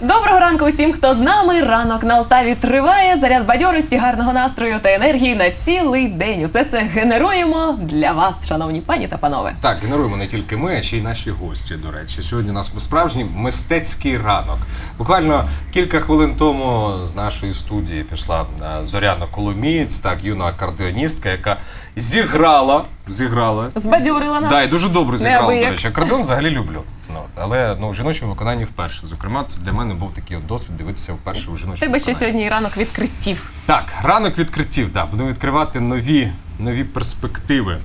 Доброго ранку усім, хто з нами. Ранок на Алтаві триває. Заряд бадьорості, гарного настрою та енергії на цілий день. Усе це генеруємо для вас, шановні пані та панове. Так, генеруємо не тільки ми, а ще й наші гості. До речі, сьогодні у нас справжній мистецький ранок. Буквально кілька хвилин тому з нашої студії пішла е, Зоряна Коломієць, так юна акордеоністка, яка зіграла, зіграла. Збадьорила нас. Да, і дуже добре зіграла, до речі. Акордеон взагалі люблю. От, але ну, в жіночому виконанні вперше. Зокрема, це для мене був такий от досвід дивитися вперше у жіночому Тебе ще виконанні. сьогодні і ранок відкриттів. Так, ранок відкриттів. так. будемо відкривати нові, нові перспективи.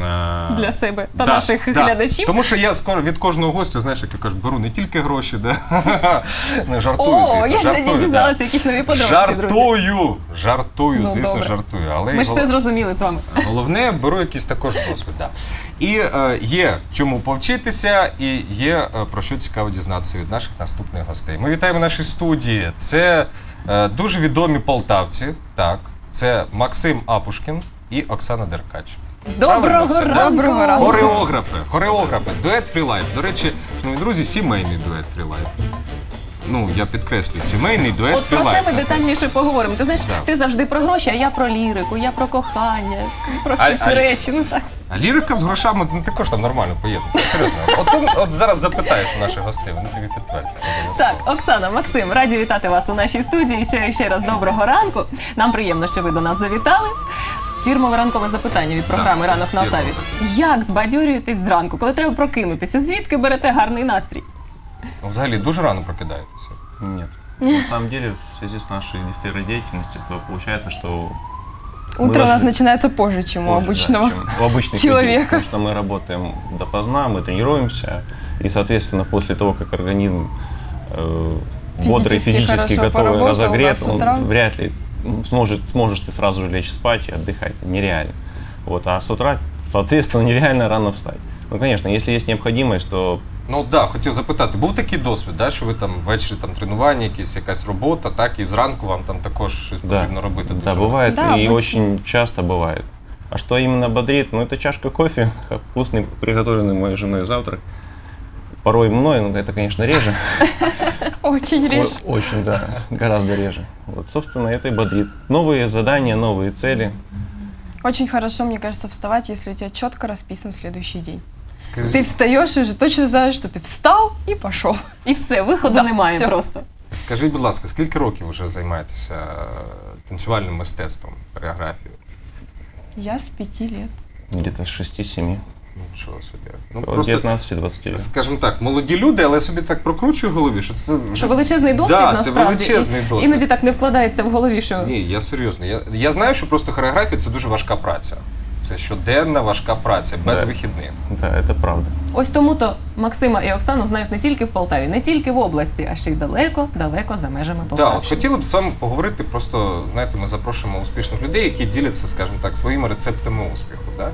Е, Для себе та наших глядачів. Тому що я скоро від кожного гостя, знаєш, як я кажу, беру не тільки гроші, да? не жартую, О, звісно, я сьогодні жартую. да. якісь нові подробиці, друзі. Жартую, жартую, Ну, звісно, добре. жартую. Але Ми ж голов- все зрозуміли з вами. Головне, беру якийсь також досвід. Да. І е, є чому повчитися, і є е, про що цікаво дізнатися від наших наступних гостей. Ми вітаємо наші студії. Це е, дуже відомі полтавці. Так, це Максим Апушкін і Оксана Деркач. Правильно Доброго да? ранку. Доброго ранку. Хореографи, хореографи, дует фрілайф. До речі, шановні друзі, сімейний дует фрілайф. Ну, я підкреслюю, сімейний дует От про це фрілайф. ми детальніше поговоримо. Ти знаєш, Да. ти завжди про гроші, а я про лірику, я про кохання, про всі А- ці а- речі. Ну так. А лірика з грошами ну, також там нормально поєднується. Серйозно. От, ти- от зараз запитаєш у наших гостей, вони тобі підтвердять. Так, Оксана, Максим, раді вітати вас у нашій студії. Ще, ще раз доброго ранку. Нам приємно, що ви до нас завітали. Фірмове ранкове запитання від програми Так, Ранок на Алтаві. фірмове. Як збадьорюєтесь зранку, коли треба прокинутися? Звідки берете гарний настрій? Ну, взагалі дуже рано прокидаєтеся. Нет. На самом деле, в связи с нашей сферой деятельности, то получается, что Утро у нас должны- начинается позже, чем у позже, да, обычного. чем у обычных человека. людей, потому что мы работаем допоздна, мы тренируемся, и, соответственно, после того, как организм э, бодрый, Физически физически хорошо готовый, поработал, разогрет, да, с утра. он вряд ли м, сможет, сможешь ты сразу же лечь спать и отдыхать. Нереально. Вот, а с утра, соответственно, нереально рано встать. Ну, конечно, если есть необходимость, то Ну так, да, хотів запитати, був такий досвід, да, що ви там ввечері там тренування, якісь якась робота, так, і зранку вам там також щось Да. потрібно робити. Да, дуже. бывает, Да, и обычно. очень часто бывает. А что именно бодрит? Ну, это чашка кофе, вкусный, приготовленный моей женой завтрак. Порой мной, но это, конечно, реже. Очень реже. О- Очень, да, гораздо реже. Вот, собственно, это и бодрит. Новые задания, новые цели. Очень хорошо, мне кажется, вставать, если у тебя четко расписан следующий день. Скажи- Ты встаешь и уже точно знаешь, что ты встал и пошел. І все, виходу Да, немає все. просто. Скажіть, будь ласка, скільки років вже займаєтеся е, танцювальним мистецтвом, хореографією? Я с пяти лет. Где-то с 6-7. Нічого собі. Ну, От просто, 19-20 лет. скажімо так, молоді люди, але я собі так прокручую в голові, що це Що величезний досвід да, насправді. Це величезний І- досвід. Іноді так не вкладається в голові, що Ні, я серйозно. Я, я знаю, що просто хореографія це дуже важка праця. Це щоденна важка праця, без Да. вихідних. Да, это правда. ось тому то Максима і Оксану знають не тільки в Полтаві, не тільки в області, а ще й далеко, далеко за межами Так, Полтавщини. от хотіли б з вами поговорити. Просто знаєте, ми запрошуємо успішних людей, які діляться, скажімо так, своїми рецептами успіху. Да?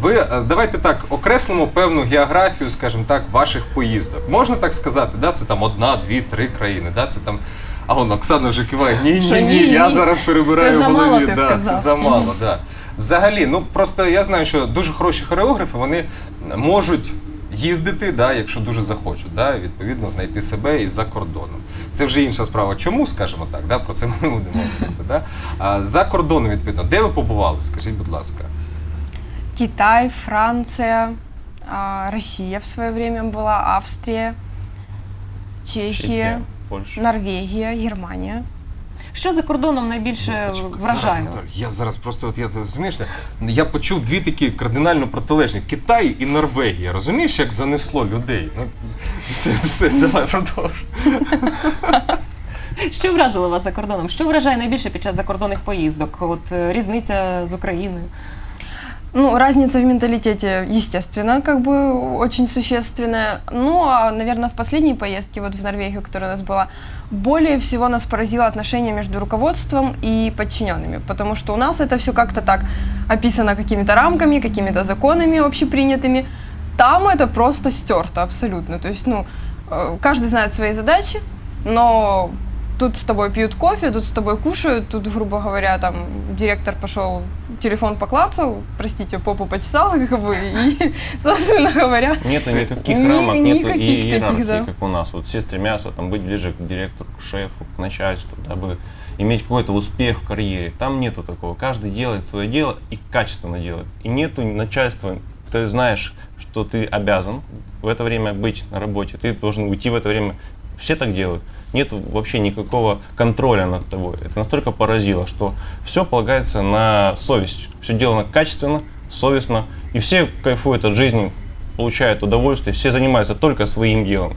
Ви е, давайте так окреслимо певну географію, скажімо так, ваших поїздок. Можна так сказати, да? це там одна, дві, три країни. Да? Це там. А вон Оксана вже киває. Ні, ні, ні, ні, я зараз перебираю Це в замало, голові. ти да, сказав. це замало, да. Взагалі, ну просто я знаю, що дуже хороші хореографи, вони можуть їздити, да, якщо дуже захочуть, да, відповідно знайти себе і за кордоном. Це вже інша справа. Чому, скажімо так, да, про це ми не будемо говорити. Да? А за кордоном, відповідно, де ви побували? Скажіть, будь ласка. Китай, Франция, а, Россия в свое время была, Австрия, Чехия, Польша. Норвегия, Германия. Що за кордоном найбільше Почекай, вражає? зараз, Наталь, я зараз просто от я розумієш, я почув дві такі кардинально протилежні Китай і Норвегія. Розумієш, як занесло людей? Ну все, все, давай продовж. Що вразило вас за кордоном? Що вражає найбільше під час закордонних поїздок? От е, різниця з Україною. Ну, разница в менталитете, естественно, как бы очень существенная. Ну, а, наверное, в последней поездке, вот в Норвегию, которая у нас была, более всего нас поразило отношение между руководством и подчиненными, потому что у нас это все как-то так описано какими-то рамками, какими-то законами общепринятыми. Там это просто стерто абсолютно. То есть, ну, э, каждый знает свои задачи, но тут с тобой пьют кофе, тут с тобой кушают, тут, грубо говоря, там директор пошел, телефон поклацал, простите, попу почесал, как бы, и, собственно говоря, Нету никаких Ни- рамок, нету никаких и таких, иерархии, да. как у нас. Вот все стремятся там, быть ближе к директору, к шефу, к начальству, дабы иметь какой-то успех в карьере. Там нету такого. Каждый делает свое дело и качественно делает. И нету начальства. Ты знаешь, что ты обязан в это время быть на работе. Ты должен уйти в это время. Все так делают. Нет вообще никакого контроля над тобой. Это настолько поразило, что все полагается на совесть. Все делано качественно, совестно. И все кайфуют от жизни, получают удовольствие, все занимаются только своим делом.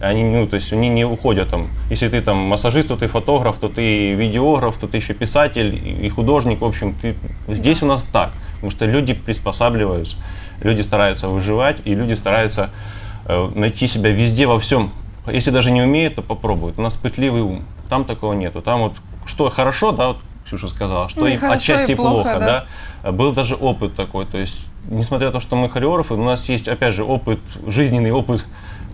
Они, ну, то есть они не уходят там. Если ты там массажист, то ты фотограф, то ты видеограф, то ты еще писатель и художник. В общем, ты здесь у нас так. Потому что люди приспосабливаются, люди стараются выживать, и люди стараются э, найти себя везде, во всем. Если даже не умеют, то попробуют. У нас пытливый ум. Там такого нету. Там вот что хорошо, да, вот Ксюша сказала, что Ну, и хорошо, отчасти и плохо, плохо, да. да. Был даже опыт такой, то есть, несмотря на то, что мы хореографы, у нас есть, опять же, опыт, жизненный опыт,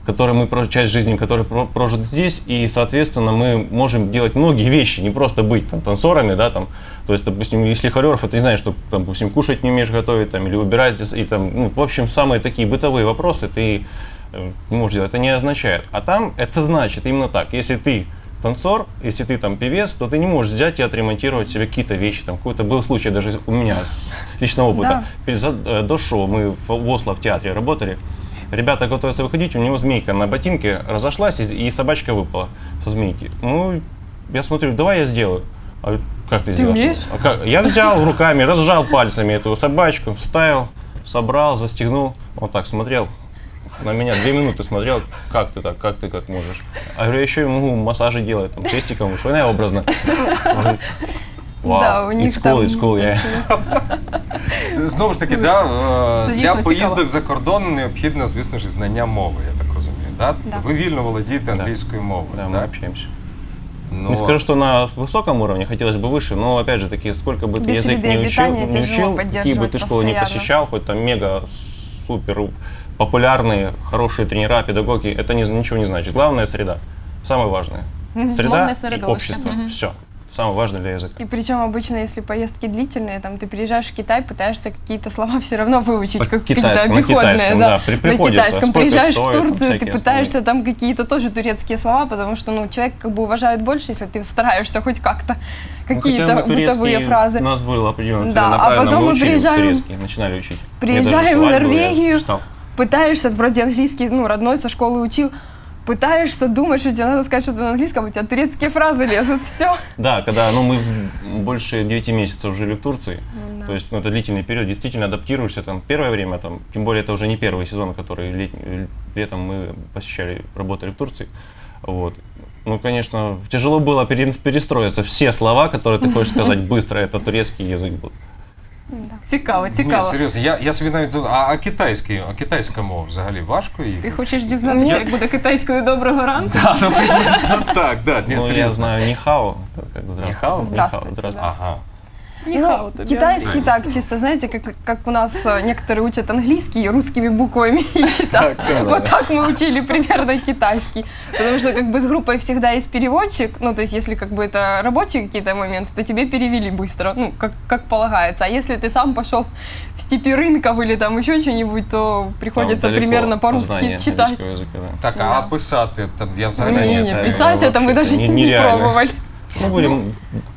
который мы, часть жизни, который про- прожит здесь, и, соответственно, мы можем делать многие вещи, не просто быть там, танцорами, да, там, то есть, допустим, если хореограф, это не значит, что, там, допустим, кушать не умеешь готовить, там, или убирать, и там, ну, в общем, самые такие бытовые вопросы ты не можешь делать, это не означает. А там это значит именно так, если ты танцор, если ты там певец, то ты не можешь взять и отремонтировать себе какие-то вещи. Там какой-то был случай даже у меня с личного опыта. Да. Э, До шоу мы в Осло в театре работали. Ребята готовятся выходить, у него змейка на ботинке разошлась, и, собачка выпала со змейки. Ну, я смотрю, давай я сделаю. А как ты, сделаешь? умеешь? «А как?» Я взял руками, разжал пальцами эту собачку, вставил, собрал, застегнул. Вот так смотрел На меня две минуты смотрел, как ты так, как ты как можешь. А говорю, я еще и могу массажи делать, там, крестиком, что я образно. Он говорит, Вау, да, у них it's там... cool, it's cool, yeah. Знову ж таки, да, е, Це для дійсно поїздок цікаво. за кордон необхідно, звісно ж, знання мови, я так розумію. Да? Да. Ви вільно володієте англійською мовою. Да, мы так? общаемся. Ну, Не скажу, что на высоком уровне, хотелось бы выше, но опять же таки, сколько бы ты Без язык среды не учил, обитания не тяжело учил, какие бы поддерживать ты школы не постоянно. посещал, хоть там мега супер популярные, хорошие тренера, педагоги, это не, ничего не значит. Главное среда. Самое важное. Среда и общество. Все. Самое важное для языка. И причем обычно, если поездки длительные, там ты приезжаешь в Китай, пытаешься какие-то слова все равно выучить, По как какие-то обиходные, китайском, да. да, при- на китайском приезжаешь стоит, в Турцию, ты пытаешься там какие-то тоже турецкие слова, потому что ну человек как бы уважает больше, если ты стараешься хоть как-то Ну, какие-то бы бытовые фразы. У нас был определенно Да, а потом мы приезжаем- начинали учить. Приезжаем в Норвегию. читал. Пытаешься, вроде английский, ну, родной со школы учил, пытаешься, думаешь, что тебе надо сказать что-то на английском, у тебя турецкие фразы лезут, все. Да, когда ну, мы больше 9 месяцев жили в Турции, Да. то есть ну, это длительный период, действительно адаптируешься там первое время, там, тем более это уже не первый сезон, который лет- летом мы посещали, работали в Турции. Вот. Ну, конечно, тяжело было пере- перестроиться. Все слова, которые ты хочешь сказать быстро, это турецкий язык был. Цікаво, Ні, цікаво. серйозно, я, я собі навіть зад- а, а китайський, а китайська мова взагалі важко її? Ти хочеш дізнатися, як буде китайською доброго ранку? Так, ну, приблизно так, да, ні, ну, я серйозно. знаю нихао. Ніхао? здравствуйте. Ага. Ніхао Ну, тобі. китайский так, чисто, знаете, как, как у нас э, некоторые учат английский русскими буквами и читают. Так, да, Вот да. так мы учили примерно китайский. Потому что как бы с группой всегда есть переводчик, ну то есть если как бы это рабочие какие-то моменты, то тебе перевели быстро, ну как, как полагается. А если ты сам пошел в степи рынков или там еще что-нибудь, то приходится Там далеко примерно по-русски знание читать. английского языка, да. Так, а писати там я взагалі Не, нет, не, это писать это мы вообще даже не- не, нереально. пробовали. Ну, будем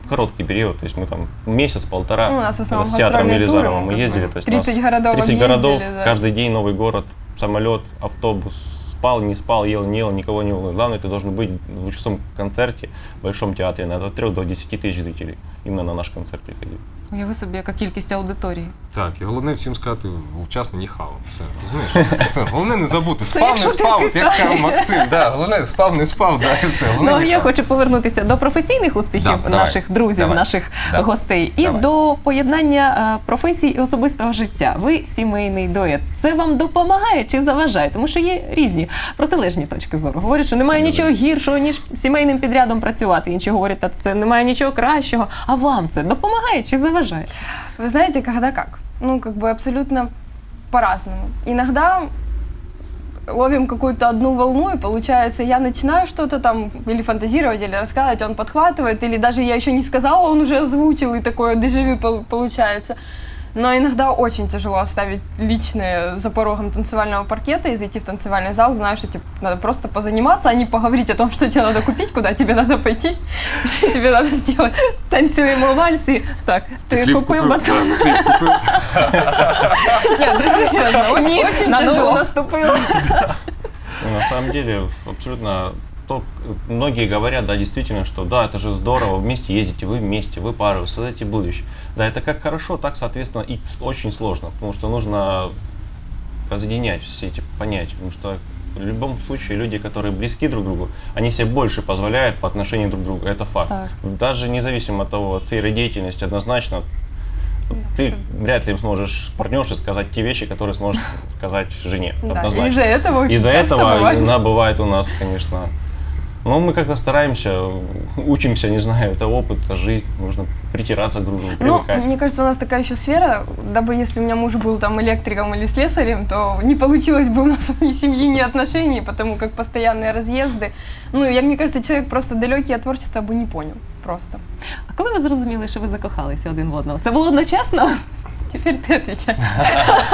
короткий период, то есть мы там месяц-полтора Ну, у нас в основном с театром Елизарова мы ездили. То есть у нас 30 городов 30 объездили, городов, да. каждый день новый город, самолет, автобус, спал, не спал, ел, не ел, никого не было. Главное, ты должен быть в двухчасовом концерте в Большом театре на от 3 до 10 тысяч зрителей. Именно на наш концерт приходили. Уяви собі, яка кількість аудиторії. Так, і головне всім сказати вчасно ніхао. Все, розумієш? Це все. Головне не забути. Спав, не якщо ти спав, от як сказав Максим. Да, головне, спав, не спав, да, і все. Головне, Ну, я ніхао. хочу повернутися до професійних успіхів Да, давай. наших друзів, Давай. наших Да. гостей, і Давай. до поєднання е, професій і особистого життя. Ви сімейний дует. Це вам допомагає чи заважає? Тому що є різні протилежні точки зору. Говорять, що немає нічого гіршого, ніж сімейним підрядом працювати. Інші говорять, та це немає нічого кращого. А вам це допомагає чи заважає? Вы знаете, когда как? Ну, как бы абсолютно по-разному. Иногда ловим какую-то одну волну, и получается, я начинаю что-то там или фантазировать, или рассказывать, он подхватывает, или даже я еще не сказала, он уже озвучил, и такое дежавю пол- получается. Но иногда очень тяжело оставить личное за порогом танцевального паркета и зайти в танцевальный зал, зная, что типа, надо просто позаниматься, а не поговорить о том, что тебе надо купить, куда тебе надо пойти, что тебе надо сделать. Танцюємо вальсі. Так, ти Кліп купив батон. да, кліп купив. Нет, ну серьезно, очень, очень на ногу тяжело. наступила. Ну, На самом деле, абсолютно то, многие говорят, да, действительно, что да, это же здорово, вместе ездите, вы вместе, вы пара, вы создаете будущее. Да, это как хорошо, так, соответственно, и очень сложно, потому что нужно разъединять все эти понятия, потому что в любом случае люди, которые близки друг к другу, они себе больше позволяют по отношению друг к другу, это факт. Так. Даже независимо от того, от сферы деятельности, однозначно, ты вряд ли сможешь партнерше сказать те вещи, которые сможешь сказать жене. Да, из-за этого очень Из-за этого бывает. иногда бывает у нас, конечно. Но мы как-то стараемся, учимся, не знаю, это опыт, это жизнь, нужно притираться друг к другу, Ну, привыкать. мне кажется, у нас такая еще сфера, дабы если у меня муж был там электриком или слесарем, то не получилось бы у нас ни семьи, ни отношений, потому как постоянные разъезды. Ну, я, мне кажется, человек просто далекий от творчества бы не понял. Просто. А коли ви зрозуміли, що ви закохалися один в одного? Це було одночасно? Теперь ты отвечай.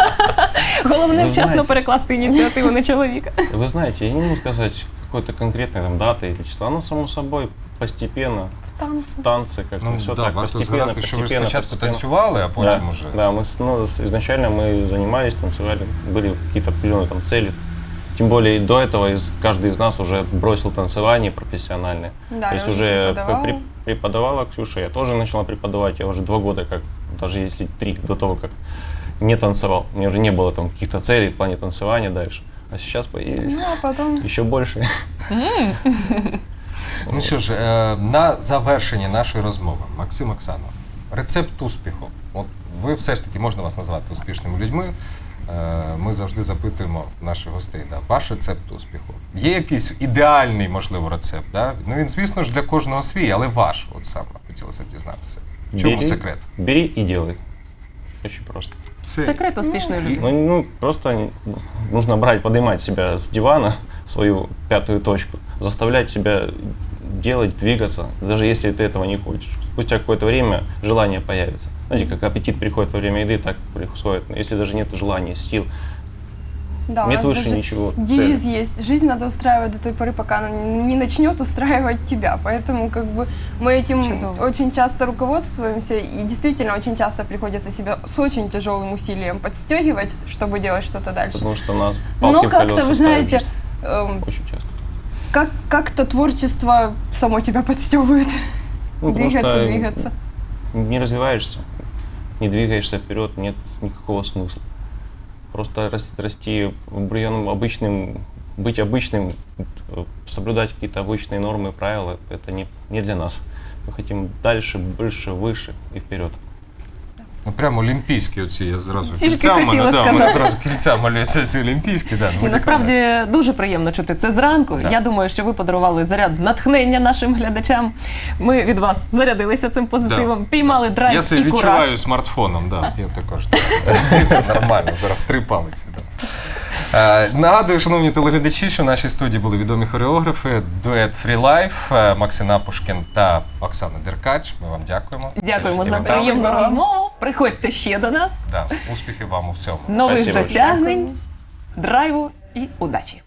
Головне Ви вчасно знаєте. перекласти ініціативу на чоловіка. Вы знаете, я не могу сказать какой-то конкретной там, даты или числа, но само собой постепенно, В танце. танцы, как-то Ну, все да, так, постепенно, згадати, що ви постепенно, спочатку постепенно. танцювали, а потім да, уже. Да, мы ну, изначально мы занимались, танцевали, были какие-то определенные там цели. Тем более и до этого из, каждый из нас уже бросил танцевание профессиональное. Да, То есть уже уже преподавала. преподавала. преподавала Ксюша, я тоже начала преподавать, я уже два года как, даже если три до того, как не танцевал. У меня уже не было там каких-то целей в плане танцевания дальше. А сейчас появились Ну, а потом... еще больше. Ну що ж, е, на завершення нашої розмови, Максим Оксано, рецепт успіху. От ви все ж таки можна вас назвати успішними людьми. Е, Ми завжди запитуємо наших гостей, да, ваш рецепт успіху. Є якийсь ідеальний, можливо, рецепт? Да? Ну він, звісно ж, для кожного свій, але ваш, от саме хотілося б дізнатися. В чому Бери. секрет? Бери и делай. Очень просто. Секрет успішної людини. Ну, ну, просто нужно брать, поднимать себя с дивана, свою пятую точку, заставлять себя делать, двигаться, даже если ты этого не хочешь. Спустя какое-то время желание появится. Знаете, как аппетит приходит во время еды, так происходит. Если даже нет желания, сил, Да, у нет нас выше даже ничего. Девиз цели. есть. Жизнь надо устраивать до той поры, пока она не начнет устраивать тебя. Поэтому как бы мы этим Чудово. очень часто руководствуемся и действительно очень часто приходится себя с очень тяжелым усилием подстегивать, чтобы делать что-то дальше. Потому что нас палки Но как-то, вы знаете, эм, Очень часто. как, как-то творчество само тебя подстегивает. Ну, двигаться, что двигаться. Не развиваешься, не двигаешься вперед, нет никакого смысла. Просто рас- расти определенным обычным, быть обычным, соблюдать какие-то обычные нормы и правила, это не, не для нас. Мы хотим дальше, больше, выше и вперед. Ну прямо олімпійські оці, я зразу Тільки кільця в мене, хотіла да, в мене сказати. зразу кільця малюються ці олімпійські, да, ну, І насправді дуже приємно чути це зранку. Так. Я думаю, що ви подарували заряд натхнення нашим глядачам. Ми від вас зарядилися цим позитивом, піймали драйв Я себе і відчуваю кураж. смартфоном, да. я також. так. Завжди Все нормально, зараз три палиці. Да. Е, Нагадую, шановні телеглядачі, що в нашій студії були відомі хореографи, дует Free Life, е, Пушкін та Оксана Деркач. Ми вам дякуємо. Дякуємо за приємну розмову. Приходьте ще до нас. Да. Успіхів вам у всьому. Нових Спасибо. досягнень, драйву і удачі.